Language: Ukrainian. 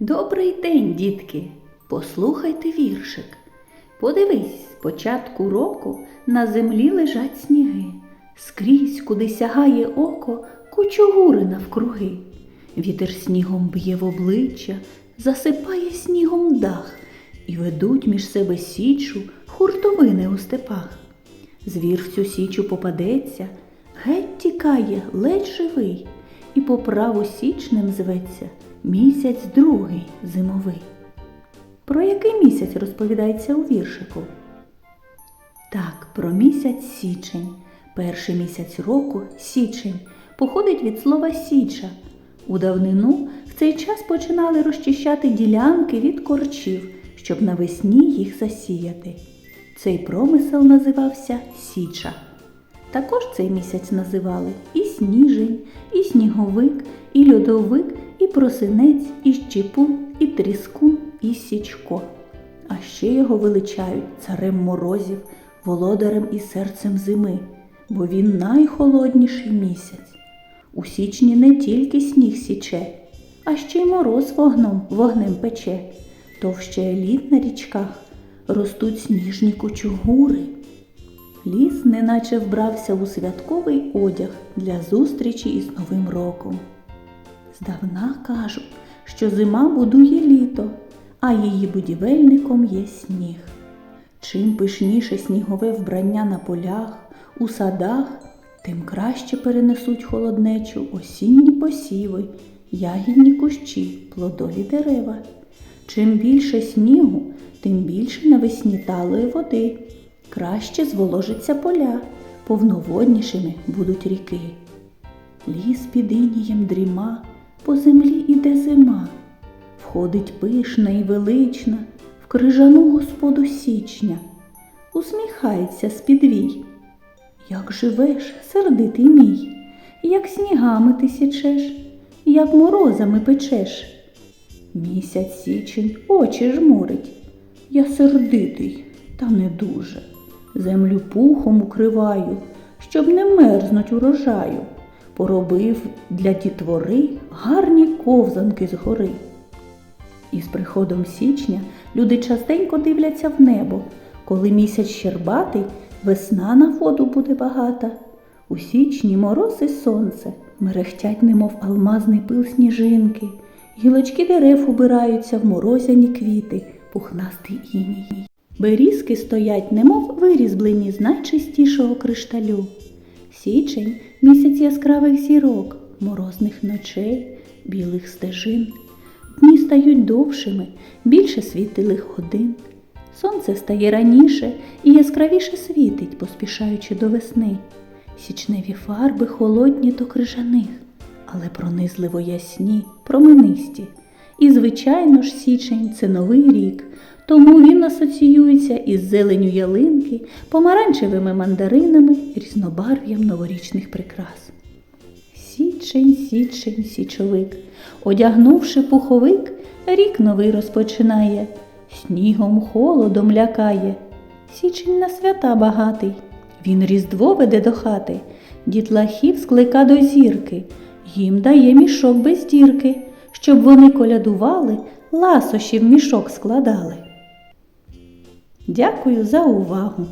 Добрий день, дітки! Послухайте віршик. Подивись, з початку року на землі лежать сніги. Скрізь, куди сягає око, кучугури навкруги. Вітер снігом б'є в обличчя, засипає снігом дах, і ведуть між себе січу хуртовини у степах. Звір в цю січу попадеться, геть тікає, ледь живий, і по праву січнем зветься місяць другий зимовий. Про який місяць розповідається у віршику? Так, про місяць січень. Перший місяць року січень походить від слова січа. У давнину в цей час починали розчищати ділянки від корчів, щоб навесні їх засіяти. Цей промисел називався Січа. Також цей місяць називали і сніжень, і сніговик, і льодовик, просинець, і щепун, і тріскун, і січко. А ще його величають царем морозів, володарем і серцем зими, бо він найхолодніший місяць. У січні не тільки сніг січе, а ще й мороз вогном, вогнем пече. Товще лід на річках ростуть сніжні кучугури. Ліс неначе вбрався у святковий одяг для зустрічі із Новим роком. Здавна кажуть, що зима будує літо, а її будівельником є сніг. Чим пишніше снігове вбрання на полях, у садах, тим краще перенесуть холоднечу осінні посіви, ягідні кущі, плодові дерева. Чим більше снігу, тим більше навесні талої води, краще зволожаться поля, повноводнішими будуть ріки. Ліс під інієм дріма, по землі іде зима, входить пишна і велична в крижану господу січня, усміхається з-під Як живеш, сердитий мій, як снігами ти січеш, як морозами печеш. Місяць січень очі жмурить. Я сердитий, та не дуже. Землю пухом укриваю, щоб не мерзнуть урожаю. Поробив для дітвори гарні ковзанки згори. І з приходом січня люди частенько дивляться в небо. Коли місяць щербатий, весна на воду буде багата. У січні мороз і сонце мерехтять, немов алмазний пил сніжинки. Гілочки дерев убираються в морозяні квіти, пухнастий іній. Берізки стоять, немов вирізблені з найчистішого кришталю. Січень місяць яскравих зірок, морозних ночей, білих стежин. Дні стають довшими, більше світилих годин. Сонце стає раніше і яскравіше світить, поспішаючи до весни. Січневі фарби холодні до крижаних, але пронизливо ясні, променисті. І, звичайно ж, січень це новий рік, тому він асоціюється із зеленю ялинки, помаранчевими мандаринами, різнобарв'ям новорічних прикрас. Січень, січень, січовик, одягнувши пуховик, рік новий розпочинає, снігом холодом лякає. Січень на свята багатий, він різдво веде до хати, дітлахів склика до зірки, їм дає мішок без дірки, щоб вони колядували, ласощі в мішок складали. Дякую за увагу!